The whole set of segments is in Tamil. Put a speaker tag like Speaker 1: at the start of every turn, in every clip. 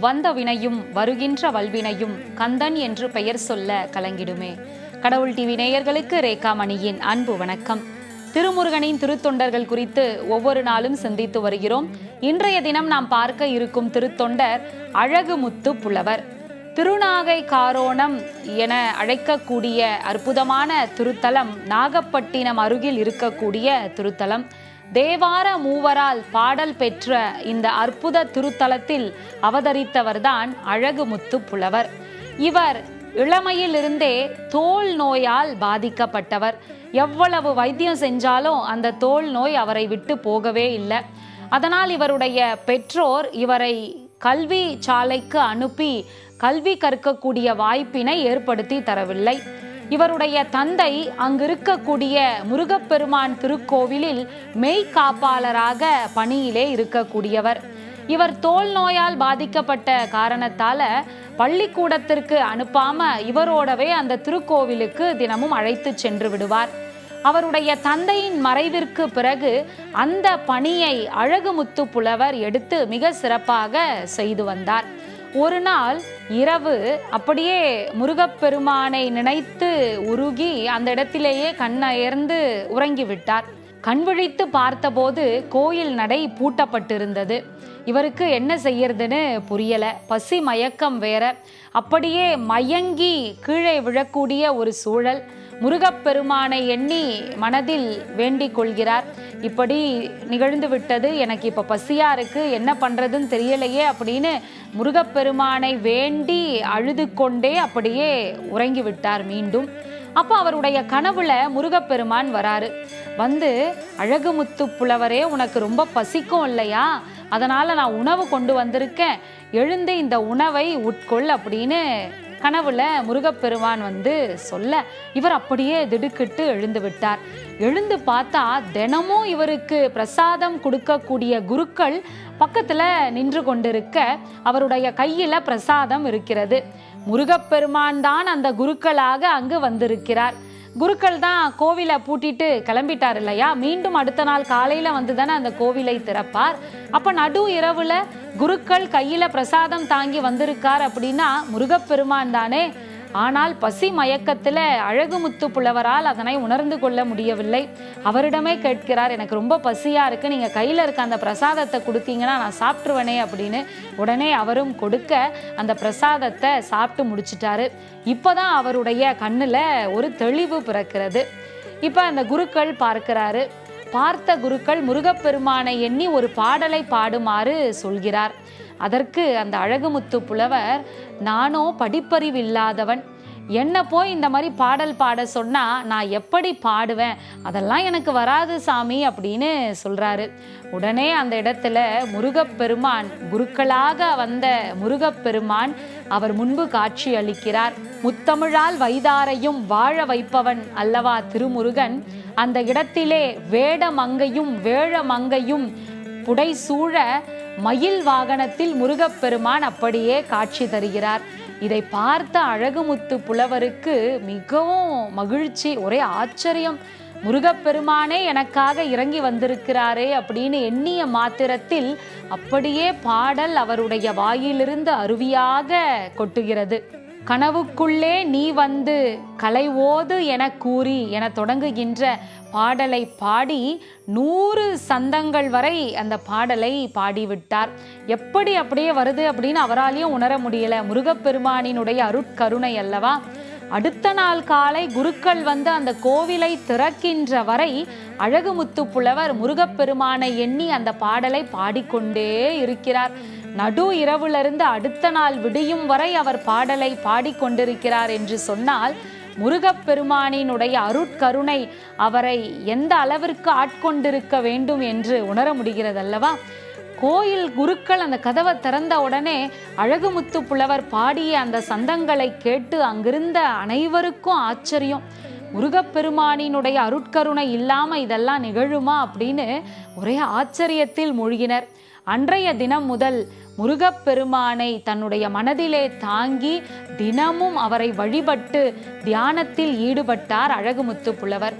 Speaker 1: வந்த வினையும் வருகின்ற வல்வினையும் கந்தன் என்று பெயர் சொல்ல கலங்கிடுமே. கடவுள் டிவி நேயர்களுக்கு ரேகாமணியின் அன்பு வணக்கம். திருமுருகனின் திருத்தொண்டர்கள் குறித்து ஒவ்வொரு நாளும் சிந்தித்து வருகிறோம். இன்றைய தினம் நாம் பார்க்க இருக்கும் திருத்தொண்டர் அழகுமுத்து புலவர். திருநாகை காரோணம் என அழைக்கக்கூடிய அற்புதமான திருத்தலம் நாகப்பட்டினம் அருகில் இருக்கக்கூடிய திருத்தலம். தேவார மூவரால் பாடல் பெற்ற இந்த அற்புத திருத்தலத்தில் அவதரித்தவர்தான் அழகுமுத்து புலவர். இவர் இளமையிலிருந்தே தோல் நோயால் பாதிக்கப்பட்டவர். எவ்வளவு வைத்தியம் செஞ்சாலும் அந்த தோல் நோய் அவரை விட்டு போகவே இல்லை. அதனால் இவருடைய பெற்றோர் இவரை கல்வி சாலைக்கு அனுப்பி கல்வி கற்கக்கூடிய வாய்ப்பினை ஏற்படுத்தி தரவில்லை. இவருடைய தந்தை அங்கிருக்கக்கூடிய முருகப்பெருமான் திருக்கோவிலில் மெய்காப்பாளராக பணியிலே இருக்கக்கூடியவர். இவர் தோல் நோயால் பாதிக்கப்பட்ட காரணத்தால பள்ளிக்கூடத்திற்கு அனுப்பாம இவரோடவே அந்த திருக்கோவிலுக்கு தினமும் அழைத்து சென்று விடுவார். அவருடைய தந்தையின் மறைவிற்கு பிறகு அந்த பணியை அழகுமுத்து புலவர் எடுத்து மிக சிறப்பாக செய்து வந்தார். ஒரு நாள் இரவு அப்படியே முருகப்பெருமானை நினைத்து உருகி அந்த இடத்திலேயே கண்ணயர்ந்து உறங்கிவிட்டார். கண் விழித்து பார்த்தபோது கோயில் நடை பூட்டப்பட்டிருந்தது. இவருக்கு என்ன செய்யறதுன்னு புரியல. பசி மயக்கம் வேற. அப்படியே மயங்கி கீழே விழக்கூடிய ஒரு சூழல். முருகப்பெருமானை எண்ணி மனதில் வேண்டிக் கொள்கிறார். இப்படி நிகழ்ந்து விட்டது எனக்கு இப்போ பசியா இருக்கு என்ன பண்றதுன்னு தெரியலையே அப்படின்னு முருகப்பெருமானை வேண்டி அழுது கொண்டே அப்படியே உறங்கி விட்டார் மீண்டும். அப்போ அவருடைய கனவுல முருகப்பெருமான் வராரு. வந்து அழகுமுத்து புலவரே உனக்கு ரொம்ப பசிக்கும் இல்லையா? அதனால நான் உணவு கொண்டு வந்திருக்கேன். எழுந்து இந்த உணவை உட்கொள் அப்படின்னு கனவுல முருகப்பெருமான் வந்து சொல்ல இவர் அப்படியே திடுக்கிட்டு எழுந்து விட்டார். எழுந்து பார்த்தா தினமும் இவருக்கு பிரசாதம் கொடுக்கக்கூடிய குருக்கள் பக்கத்துல நின்று கொண்டிருக்க அவருடைய கையில பிரசாதம் இருக்கிறது. முருகப்பெருமான் தான் அந்த குருக்களாக அங்கு வந்திருக்கிறார். குருக்கள் தான் கோவிலை பூட்டிட்டு கிளம்பிட்டார் இல்லையா? மீண்டும் அடுத்த நாள் காலையில வந்து தானே அந்த கோவிலை திறப்பார். அப்ப நடு இரவுல குருக்கள் கையில பிரசாதம் தாங்கி வந்திருக்கார் அப்படின்னா முருகப்பெருமான் தானே ஆனால் பசி மயக்கத்தில் அழகுமுத்து புலவரால் அதனை உணர்ந்து கொள்ள முடியவில்லை. அவரிடமே கேட்கிறார் எனக்கு ரொம்ப பசியா இருக்கு நீங்க கையில இருக்க அந்த பிரசாதத்தை கொடுத்தீங்கன்னா நான் சாப்பிட்ருவனே அப்படின்னு உடனே அவரும் கொடுக்க அந்த பிரசாதத்தை சாப்பிட்டு முடிச்சிட்டாரு. இப்போதான் அவருடைய கண்ணுல ஒரு தெளிவு பிறக்கிறது. இப்போ அந்த குருக்கள் பார்க்கிறாரு. பார்த்த குருக்கள் முருகப்பெருமானை எண்ணி ஒரு பாடலை பாடுமாறு சொல்கிறார். அதற்கு அந்த அழகுமுத்து புலவர் நானோ படிப்பறிவு இல்லாதவன் என்ன போய் இந்த மாதிரி பாடல் பாட சொன்னால் நான் எப்படி பாடுவேன்? அதெல்லாம் எனக்கு வராது சாமி அப்படின்னு சொல்கிறாரு உடனே அந்த இடத்துல முருகப்பெருமான் குருக்களாக வந்த முருகப்பெருமான் அவர் முன்பு காட்சி அளிக்கிறார். முத்தமிழால் வைதாரையும் வாழ வைப்பவன் அல்லவா திருமுருகன். அந்த இடத்திலே வேடமங்கையும் வேழமங்கையும் புடைசூழ மயில் வாகனத்தில் முருகப்பெருமான் அப்படியே காட்சி தருகிறார். இதை பார்த்த அழகுமுத்து புலவருக்கு மிகவும் மகிழ்ச்சி ஒரே ஆச்சரியம். முருகப்பெருமானே எனக்காக இறங்கி வந்திருக்கிறாரே அப்படின்னு எண்ணிய மாத்திரத்தில் அப்படியே பாடல் அவருடைய வாயிலிருந்து அருவியாக கொட்டுகிறது. கனவுக்குள்ளே நீ வந்து கலைவோது என கூறி என தொடங்குகின்ற பாடலை பாடி நூறு சந்தங்கள் வரை அந்த பாடலை பாடிவிட்டார். எப்படி அப்படியே வருது அப்படின்னு அவராலையும் உணர முடியல. முருகப்பெருமானினுடைய அருட்கருணை அல்லவா? அடுத்த நாள் காலை குருக்கள் வந்து அந்த கோவிலை திறக்கின்ற வரை அழகுமுத்து புலவர் முருகப்பெருமானை எண்ணி அந்த பாடலை பாடிக்கொண்டே இருக்கிறார். நடு இரவிலிருந்து அடுத்த நாள் விடியும் வரை அவர் பாடலை பாடிக்கொண்டிருக்கிறார் என்று சொன்னால் முருகப்பெருமானினுடைய அருட்கருணை அவரை எந்த அளவிற்கு ஆட்கொண்டிருக்க வேண்டும் என்று உணர முடிகிறதல்லவா? கோயில் குருக்கள் அந்த கதவை திறந்த உடனே அழகுமுத்து புலவர் பாடிய அந்த சந்தங்களை கேட்டு அங்கிருந்த அனைவருக்கும் ஆச்சரியம். முருகப்பெருமானினுடைய அருட்கருணை இல்லாமல் இதெல்லாம் நிகழுமா அப்படின்னு ஒரே ஆச்சரியத்தில் மூழ்கினர். அன்றைய தினம் முதல் முருகப்பெருமானை தன்னுடைய மனதிலே தாங்கி தினமும் அவரை வழிபட்டு தியானத்தில் ஈடுபட்டார் அழகுமுத்து புலவர்.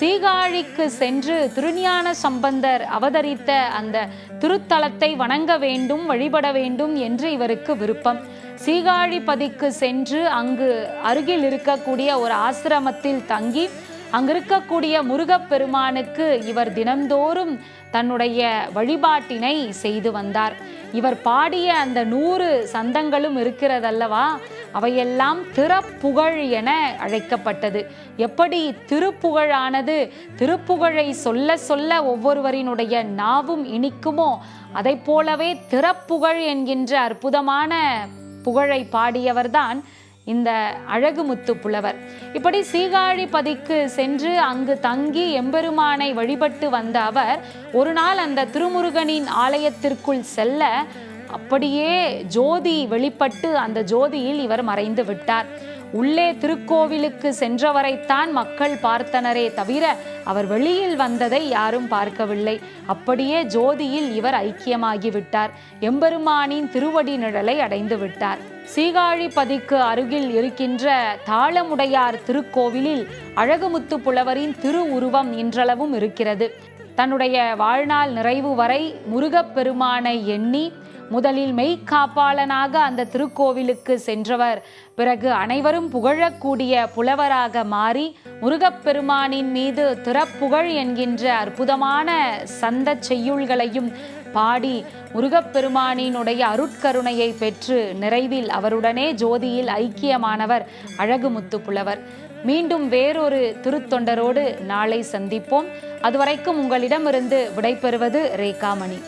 Speaker 1: சீகாழிக்கு சென்று திருஞான சம்பந்தர் அவதரித்த அந்த திருத்தலத்தை வணங்க வேண்டும் வழிபட வேண்டும் என்று இவருக்கு விருப்பம். சீகாழிப்பதிக்கு சென்று அங்கு அருகில் இருக்கக்கூடிய ஒரு ஆசிரமத்தில் தங்கி அங்கிருக்கக்கூடிய முருகப்பெருமானுக்கு இவர் தினந்தோறும் தன்னுடைய வழிபாட்டினை செய்து வந்தார். இவர் பாடிய அந்த நூறு சந்தங்களும் இருக்கிறதல்லவா? அவையெல்லாம் திறப்புகழ் என அழைக்கப்பட்டது. எப்படி திருப்புகழானது? திருப்புகழை சொல்ல சொல்ல ஒவ்வொருவரினுடைய நாவும் இனிக்குமோ? அதை போலவே திறப்புகழ் என்கின்ற அற்புதமான புகழை பாடியவர்தான் இந்த அழகுமுத்து புலவர். இப்படி சீகாழிப்பதிக்கு சென்று அங்கு தங்கி எம்பெருமானை வழிபட்டு வந்த அவர் ஒரு நாள் அந்த திருமுருகனின் ஆலயத்திற்குள் செல்ல அப்படியே ஜோதி வெளிப்பட்டு அந்த ஜோதியில் இவர் மறைந்து விட்டார். உள்ளே திருக்கோவிலுக்கு சென்றவரைத்தான் மக்கள் பார்த்தனரே தவிர அவர் வெளியில் வந்ததை யாரும் பார்க்கவில்லை. அப்படியே ஜோதியில் இவர் ஐக்கியமாகிவிட்டார் எம்பெருமானின் திருவடி நிழலை அடைந்து விட்டார். சீகாழிப்பதிக்கு அருகில் இருக்கின்ற தாளமுடையார் திருக்கோவிலில் அழகுமுத்து புலவரின் திருவுருவம் இன்றளவும் இருக்கிறது. தன்னுடைய வாழ்நாள் நிறைவு வரை முருகப்பெருமானை எண்ணி முதலில் மெய்க்காப்பாளனாக அந்த திருக்கோவிலுக்கு சென்றவர். பிறகு அனைவரும் புகழக்கூடிய புலவராக மாறி முருகப்பெருமானின் மீது திறப்புகழ் என்கின்ற அற்புதமான சந்த செய்யுள்களையும் பாடி முருகப்பெருமானினுடைய அருட்கருணையை பெற்று நிறைவில் அவருடனே ஜோதியில் ஐக்கியமானவர் அழகுமுத்து புலவர். மீண்டும் வேறொரு திருத்தொண்டரோடு நாளை சந்திப்போம். அதுவரைக்கும் உங்களிடமிருந்து விடைபெறுவது ரேகாமணி.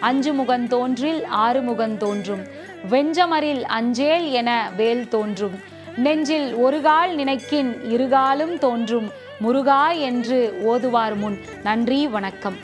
Speaker 1: அஞ்சு முகந்தோன்றில் ஆறு முகந்தோன்றும் வெஞ்சமரில் அஞ்சேல் என வேல் தோன்றும். நெஞ்சில் ஒரு கால் நினைக்கின் இருகாலும் தோன்றும். முருகா என்று ஓதுவார் முன். நன்றி வணக்கம்.